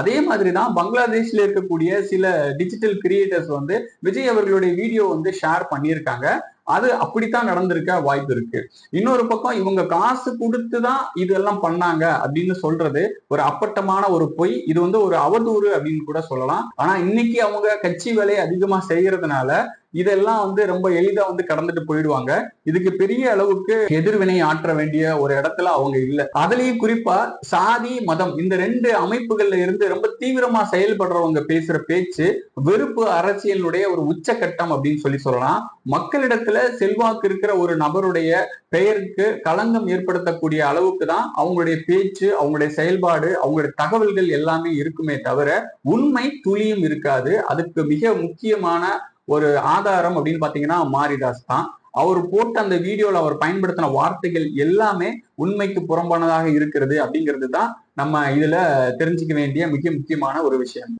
அதே மாதிரி தான் பங்களாதேஷ்ல இருக்கக்கூடிய சில டிஜிட்டல் கிரியேட்டர்ஸ் வந்து விஜய் அவர்களுடைய வீடியோ வந்து ஷேர் பண்ணியிருக்காங்க. அது அப்படித்தான் நடந்திருக்க வாய்ப்பு இருக்கு. இன்னொரு பக்கம் இவங்க காசு கொடுத்து தான் இதெல்லாம் பண்ணாங்க அப்படின்னு சொல்றது ஒரு அப்பட்டமான ஒரு பொய். இது வந்து ஒரு அவதூறு அப்படின்னு கூட சொல்லலாம். ஆனா இன்னைக்கு அவங்க கட்சி வேலையை அதிகமா செய்யறதுனால இதெல்லாம் வந்து ரொம்ப எளிதா வந்து கடந்துட்டு போயிடுவாங்க. இதுக்கு பெரிய அளவுக்கு எதிர்வினை ஆற்ற வேண்டிய ஒரு இடத்துல அவங்க இல்ல. அதுலயும் குறிப்பா சாதி மதம் இந்த ரெண்டு அமைப்புகள்ல இருந்து ரொம்ப தீவிரமா செயல்படுறவங்க பேசுற பேச்சு வெறுப்பு அரசியலுடைய ஒரு உச்சக்கட்டம் அப்படின்னு சொல்லி சொல்லலாம். மக்களிடத்துல செல்வாக்கு இருக்கிற ஒரு நபருடைய பெயருக்கு களங்கம் ஏற்படுத்தக்கூடிய அளவுக்கு தான் அவங்களுடைய பேச்சு அவங்களுடைய செயல்பாடு அவங்களுடைய தகவல்கள் எல்லாமே இருக்குமே தவிர உண்மை துளியும் இருக்காது. அதுக்கு மிக முக்கியமான ஒரு ஆதாரம் அப்படின்னு பாத்தீங்கன்னா மாரிதாஸ் தான். அவர் போட்ட அந்த வீடியோல அவர் பயன்படுத்தின வார்த்தைகள் எல்லாமே உண்மைக்கு புறம்பானதாக இருக்கிறது அப்படிங்கிறது தான் நம்ம இதுல தெரிஞ்சுக்க வேண்டிய மிக முக்கியமான ஒரு விஷயம்.